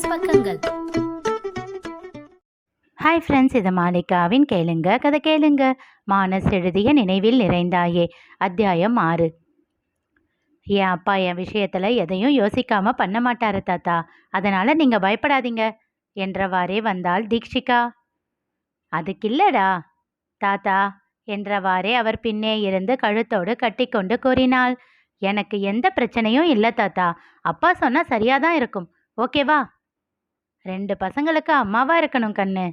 Business பக்கங்கள். Hi friends இது மாலிகாவின் கேளுங்க கதை கேளுங்க. மானஸ் எழுதிய நினைவில் நிறைந்தாயே. அத்தியாயம் ஆறு. என் அப்பா என் விஷயத்தில் எதையும் யோசிக்காம பண்ண மாட்டாரு தாத்தா? அதனால நீங்க பயப்படாதீங்க என்றவாறே வந்தாள் தீக்ஷிகா அதுக்கு இல்லடா தாத்தா என்றவாறே அவர் பின்னே இருந்து கழுத்தோடு கட்டிக்கொண்டு கூறினாள். எனக்கு எந்த பிரச்சனையும் இல்லை தாத்தா அப்பா சொன்னா சரியாதான் இருக்கும். ஓகேவா? ரெண்டு பசங்களுக்கு அம்மாவா இருக்கணும் கண்ணு.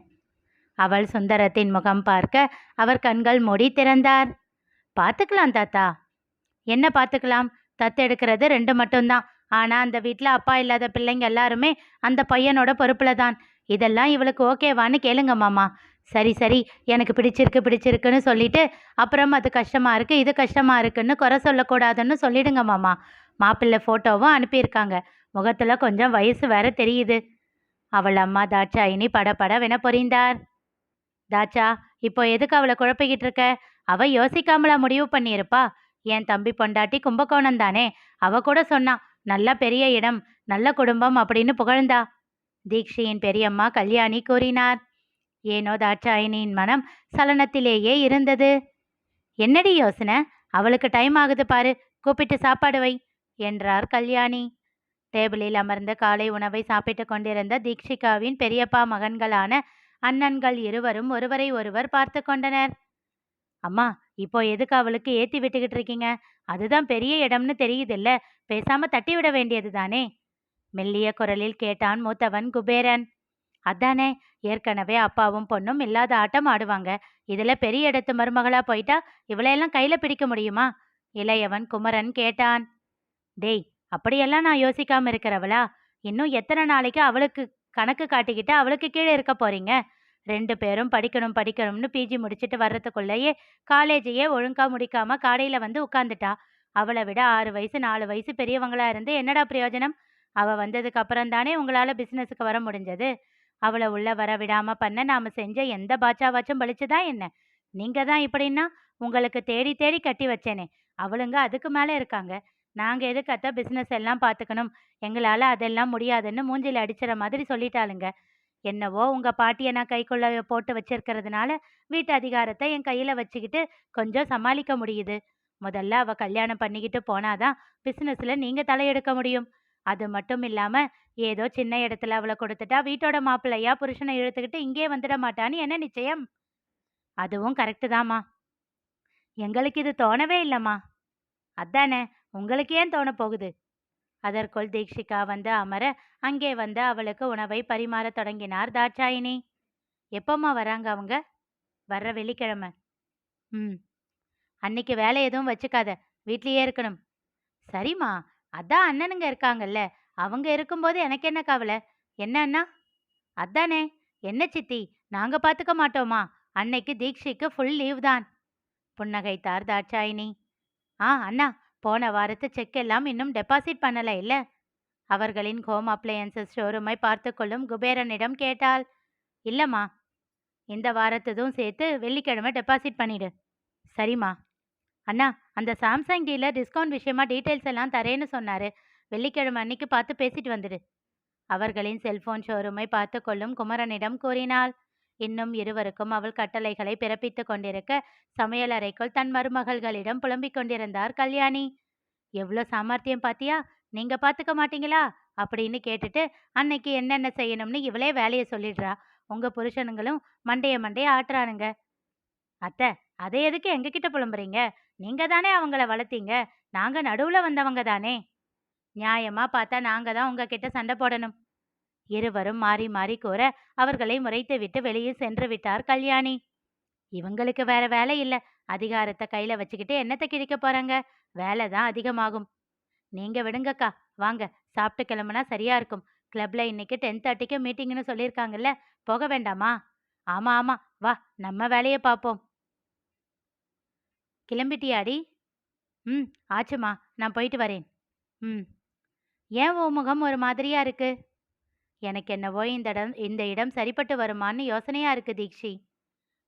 அவள் சுந்தரத்தின் முகம் பார்க்க அவர் கண்கள் மூடி திறந்தார். பார்த்துக்கலாம் தாத்தா. என்ன பார்த்துக்கலாம்? தத்தெடுக்கிறது ரெண்டு மட்டும்தான். ஆனால் அந்த வீட்டில் அப்பா இல்லாத பிள்ளைங்க எல்லாருமே அந்த பையனோட பொறுப்பில் தான் இதெல்லாம் இவளுக்கு ஓகேவான்னு கேளுங்க மாமா. சரி சரி. எனக்கு பிடிச்சிருக்கு பிடிச்சிருக்குன்னு சொல்லிட்டு அப்புறம் அது கஷ்டமாக இருக்குது இது கஷ்டமாக இருக்குன்னு குறை சொல்லக்கூடாதுன்னு சொல்லிடுங்க மாமா. மாப்பிள்ளை ஃபோட்டோவும் அனுப்பியிருக்காங்க. முகத்தில் கொஞ்சம் வயசு வேற தெரியுது. அவள் அம்மா தாட்சாயினி படபடவென பொறிந்தார். தாச்சா இப்போ எதுக்கு அவளை குழப்பிக்கிட்டு இருக்க? அவ யோசிக்காமலா முடிவு பண்ணியிருப்பா. என் தம்பி பொண்டாட்டி கும்பகோணம் தானே. அவ கூட சொன்னா நல்ல பெரிய இடம் நல்ல குடும்பம் அப்படின்னு புகழ்ந்தா. தீக்ஷியின் பெரியம்மா கல்யாணி கூறினார். ஏனோ தாட்சாயினியின் மனம் சலனத்திலேயே இருந்தது. என்னடி யோசனை? அவளுக்கு டைம் ஆகுது பாரு. கூப்பிட்டு சாப்பாடு வை என்றார் கல்யாணி. டேபிளில் அமர்ந்து காலை உணவை சாப்பிட்டு கொண்டிருந்த தீக்ஷிகாவின் பெரியப்பா மகன்களான அண்ணன்கள் இருவரும் ஒருவரை ஒருவர் பார்த்து கொண்டனர். அம்மா இப்போ எதுக்கு அவளுக்கு ஏத்தி விட்டுக்கிட்டு இருக்கீங்க? அதுதான் பெரிய இடம்னு தெரியுதில்ல. பேசாம தட்டி விட வேண்டியது தானே? மெல்லிய குரலில் கேட்டான் மூத்தவன் குபேரன். அதானே ஏற்கனவே அப்பாவும் பொண்ணும் இல்லாத ஆட்டம் ஆடுவாங்க. இதுல பெரிய இடத்து மருமகளா போயிட்டா இவளையெல்லாம் கையில பிடிக்க முடியுமா? இளையவன் குமரன் கேட்டான். டேய் அப்படியெல்லாம் நான் யோசிக்காம இருக்கிறவளா? இன்னும் எத்தனை நாளைக்கு அவளுக்கு கணக்கு காட்டிக்கிட்டு அவளுக்கு கீழே இருக்க போறீங்க? ரெண்டு பேரும் படிக்கணும் படிக்கணும்னு பிஜி முடிச்சிட்டு வர்றதுக்குள்ளேயே காலேஜையே ஒழுங்கா முடிக்காம காடையில வந்து உட்காந்துட்டா அவளை விட ஆறு வயசு நாலு வயசு பெரியவங்களா இருந்து என்னடா பிரயோஜனம்? அவ வந்ததுக்கு அப்புறம் தானே உங்களால பிசினஸுக்கு வர முடிஞ்சது. அவளை உள்ள வர விடாம பண்ண நாம செஞ்ச எந்த பாச்சாவாச்சும் பழிச்சுதான் என்ன? நீங்க தான் இப்படின்னா உங்களுக்கு தேடி தேடி கட்டி வச்சேனே. அவளுங்க அதுக்கு மேல இருக்காங்க. நாங்கள் எதுக்காத்தா பிஸ்னஸ் எல்லாம் பார்த்துக்கணும் எங்களால் அதெல்லாம் முடியாதுன்னு மூஞ்சில் அடிச்சிற மாதிரி சொல்லிட்டாளுங்க. என்னவோ உங்கள் பாட்டியை நான் கைக்குள்ள போட்டு வச்சிருக்கிறதுனால வீட்டு அதிகாரத்தை என் கையில் வச்சுக்கிட்டு கொஞ்சம் சமாளிக்க முடியுது. முதல்ல அவ கல்யாணம் பண்ணிக்கிட்டு போனாதான் பிஸ்னஸில் நீங்கள் தலையெடுக்க முடியும். அது மட்டும் இல்லாமல் ஏதோ சின்ன இடத்துல அவளை கொடுத்துட்டா வீட்டோட மாப்பிள்ளையா புருஷனை இழுத்துக்கிட்டு இங்கே வந்துட மாட்டான்னு என்ன நிச்சயம்? அதுவும் கரெக்டு தாம்மா. எங்களுக்கு இது தோணவே இல்லைம்மா. அதானே? உங்களுக்கு ஏன் தோண போகுது? அதற்குள் தீக்ஷிகா வந்து அமர அங்கே வந்து அவளுக்கு உணவை பரிமாறத் தொடங்கினார் தாட்சாயினி. எப்பம்மா வராங்க அவங்க? வர்ற வெள்ளிக்கிழமை. ம். அன்னைக்கு வேலை எதுவும் வச்சுக்காத. வீட்லயே இருக்கணும். சரிம்மா. அதான் அண்ணனுங்க இருக்காங்கல்ல. அவங்க இருக்கும்போது எனக்கு என்ன கவலை? என்ன அண்ணா? அதானே. என்ன சித்தி? நாங்க பாத்துக்க மாட்டோமா? அன்னைக்கு தீக்ஷிக்கு ஃபுல் லீவ் தான். புன்னகைத்தார் தாட்சாயினி. ஆ அண்ணா. போன வாரத்து செக் எல்லாம் இன்னும் டெபாசிட் பண்ணல இல்ல? அவர்களின் ஹோம் அப்ளையன்சஸ் ஷோரூமை பார்த்து கொள்ளும் குபேரனிடம் கேட்டாள். இல்லம்மா இந்த வாரத்ததும் சேர்த்து வெள்ளிக்கிழமை டெபாசிட் பண்ணிடு. சரிம்மா. அண்ணா அந்த சாம்சங் டீலர் டிஸ்கவுண்ட் விஷயமா டீட்டெயில்ஸ் எல்லாம் தரேன்னு சொன்னாரு. வெள்ளிக்கிழமை அன்னைக்கு பார்த்து பேசிட்டு வந்துடு. அவர்களின் செல்போன் ஷோரூமை பார்த்து கொள்ளும் குமரனிடம் கூறினாள். இன்னும் இருவருக்கும் அவள் கட்டளைகளை பிறப்பித்துக் கொண்டிருக்க சமையலறைக்குள் தன் மருமகள்களிடம் புலம்பிக் கொண்டிருந்தார் கல்யாணி. எவ்வளோ சாமர்த்தியம் பாத்தியா? நீங்க பாத்துக்க மாட்டீங்களா? அப்படின்னு கேட்டுட்டு அன்னைக்கு என்னென்ன செய்யணும்னு இவளே வேலையை சொல்லிடுறா. உங்க புருஷனுங்களும் மண்டைய மண்டைய ஆட்டுறானுங்க. அத்தை அதை எதுக்கு எங்ககிட்ட புலம்புறீங்க? நீங்க தானே அவங்கள வளர்த்தீங்க. நாங்க நடுவுல வந்தவங்க தானே. நியாயமா பார்த்தா நாங்க தான் உங்ககிட்ட சண்டை போடணும். இருவரும் மாறி மாறி கூற அவர்களை முறைத்து விட்டு வெளியே சென்று விட்டார் கல்யாணி. இவங்களுக்கு வேற வேலை இல்ல. அதிகாரத்தை கையில வச்சுக்கிட்டு என்னத்தை கிழிக்க போறாங்க? வேலை தான் அதிகமாகும். நீங்க விடுங்கக்கா. வாங்க. சாப்பிட்டு கிளம்புனா சரியா இருக்கும். கிளப்ல இன்னைக்கு டென் தேர்ட்டிக்கு மீட்டிங்னு சொல்லியிருக்காங்கல்ல. போக வேண்டாமா? ஆமா ஆமா. வா. நம்ம வேலையை பார்ப்போம் கிளம்பிட்டியாடி? ம். ஆச்சுமா. நான் போயிட்டு வரேன். ம். ஏன் உன் முகம் ஒரு மாதிரியா இருக்கு? எனக்கு என்னவோ இந்த இடம் இந்த இடம் சரிப்பட்டு வருமான்னு யோசனையா இருக்கு தீக்ஷி.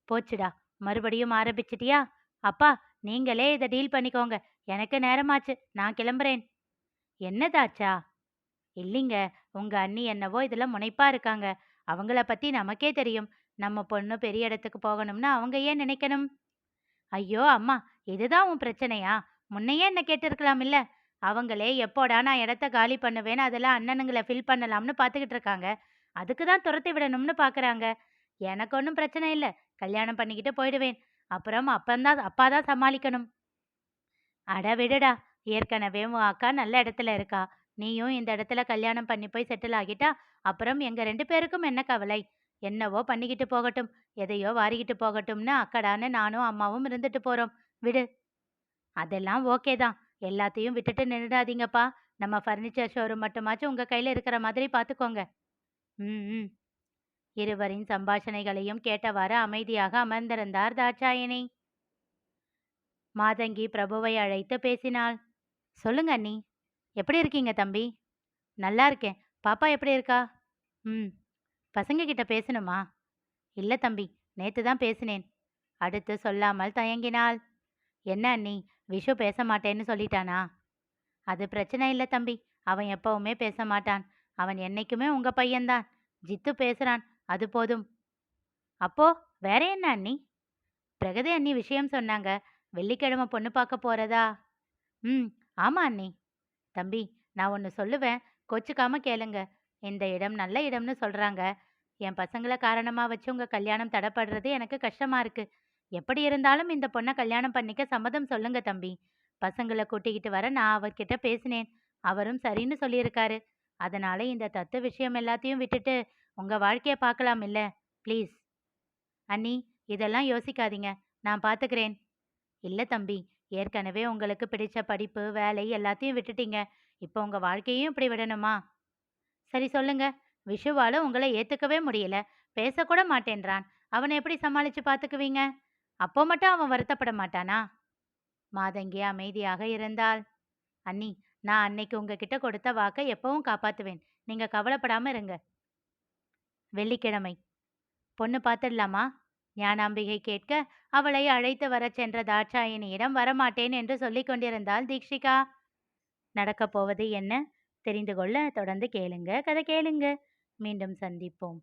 போச்சுடா மறுபடியும் ஆரம்பிச்சிட்டியா? அப்பா நீங்களே இதை டீல் பண்ணிக்கோங்க. எனக்கு நேரமாச்சு நான் கிளம்புறேன். என்னதாச்சா? இல்லைங்க உங்க அண்ணி என்னவோ இதுல முனைப்பா இருக்காங்க. அவங்கள பத்தி நமக்கே தெரியும். நம்ம பொண்ணு பெரிய இடத்துக்கு போகணும்னு அவங்க ஏன் நினைக்கணும்? ஐயோ அம்மா இதுதான் உன் பிரச்சனையா? முன்னையே என்ன கேட்டிருக்கலாம் இல்ல அவங்களே எப்போடா நான் இடத்த காலி பண்ணுவேன் அதெல்லாம் அண்ணனுங்களை ஃபில் பண்ணலாம்னு பார்த்துக்கிட்டு இருக்காங்க. அதுக்கு தான் துரத்தி விடணும்னு பார்க்குறாங்க எனக்கு ஒன்றும் பிரச்சனை இல்லை. கல்யாணம் பண்ணிக்கிட்டு போயிடுவேன். அப்புறம் அப்பந்தான் அப்பா தான் சமாளிக்கணும். அட விடுடா. ஏற்கனவே உன் அக்கா நல்ல இடத்துல இருக்கா. நீயும் இந்த இடத்துல கல்யாணம் பண்ணி போய் செட்டில் ஆகிட்டா அப்புறம் எங்கள் ரெண்டு பேருக்கும் என்ன கவலை? என்னவோ பண்ணிக்கிட்டு போகட்டும். எதையோ வாரிக்கிட்டு போகட்டும்னு அக்கடான்னு நானும் அம்மாவும் இருந்துட்டு போகிறோம் விடு. அதெல்லாம் ஓகே தான். எல்லாத்தையும் விட்டுட்டு நின்றுடாதீங்கப்பா நம்ம ஃபர்னிச்சர் ஷோரூம் மட்டுமாச்சும் உங்க கையில இருக்கிற மாதிரி பார்த்துக்கோங்க. ம் ம். இருவரின் சம்பாஷணைகளையும் கேட்டவாறு அமைதியாக அமர்ந்திருந்தார் தாட்சாயணி. மாதங்கி பிரபுவை அழைத்து பேசினாள். சொல்லுங்க அண்ணி எப்படி இருக்கீங்க தம்பி? நல்லா இருக்கேன். பாப்பா எப்படி இருக்கா? ம் பசங்க கிட்ட பேசணுமா? இல்லை தம்பி நேத்து தான் பேசினேன். அடுத்து சொல்லாமல் தயங்கினாள். என்ன அண்ணி விஷு பேச மாட்டேன்னு சொல்லிட்டானா? அது பிரச்சனை இல்லை தம்பி. அவன் எப்பவுமே பேச மாட்டான். அவன் என்னைக்குமே உங்க பையன்தான். ஜித்து பேசுறான். அது போதும். அப்போ வேற என்ன அண்ணி? பிரகதி அண்ணி விஷயம் சொன்னாங்க. வெள்ளிக்கிழமை பொண்ணு பார்க்க போறதா? ம் ஆமா அண்ணி. தம்பி நான் ஒன்று சொல்லுவேன். கொச்சுக்காம கேளுங்க. இந்த இடம் நல்ல இடம்னு சொல்றாங்க. என் பசங்களை காரணமா வச்சு உங்க கல்யாணம் தடப்படுறது எனக்கு கஷ்டமா இருக்கு. எப்படி இருந்தாலும் இந்த பொண்ணை கல்யாணம் பண்ணிக்க சம்மதம் சொல்லுங்க தம்பி. பசங்களை கூட்டிக்கிட்டு வர நான் அவர்கிட்ட பேசினேன். அவரும் சரின்னு சொல்லியிருக்காரு. அதனால இந்த தத்து விஷயம் எல்லாத்தையும் விட்டுட்டு உங்க வாழ்க்கையை பார்க்கலாம் இல்ல. ப்ளீஸ். அண்ணி இதெல்லாம் யோசிக்காதீங்க. நான் பார்த்துக்கிறேன் இல்ல தம்பி ஏற்கனவே உங்களுக்கு பிடிச்ச படிப்பு வேலை எல்லாத்தையும் விட்டுட்டீங்க. இப்போ உங்க வாழ்க்கையும் இப்படி விடணுமா? சரி சொல்லுங்க. விஷுவால உங்களை ஏத்துக்கவே முடியல. பேசக்கூட மாட்டேன்றான். அவனை எப்படி சமாளிச்சு பார்த்துக்குவீங்க அப்போ மட்டும் அவன் வருத்தப்பட மாட்டானா? மாதங்கி அமைதியாக இருந்தாள். அண்ணி நான் அன்னைக்கு உங்ககிட்ட கொடுத்த வாக்கை எப்பவும் காப்பாத்துவேன். நீங்க கவலைப்படாம இருங்க. வெள்ளிக்கிழமை. பொண்ணு பார்த்துடலாமா? ஞானாம்பிகை கேட்க அவளை அழைத்து வரச் சென்ற தாட்சாயினியிடம் வரமாட்டேன் என்று சொல்லிக் கொண்டிருந்தாள் தீக்ஷிகா. நடக்கப் போவது என்ன? தெரிந்து கொள்ள தொடர்ந்து கேளுங்க. கதை கேளுங்க. மீண்டும் சந்திப்போம்.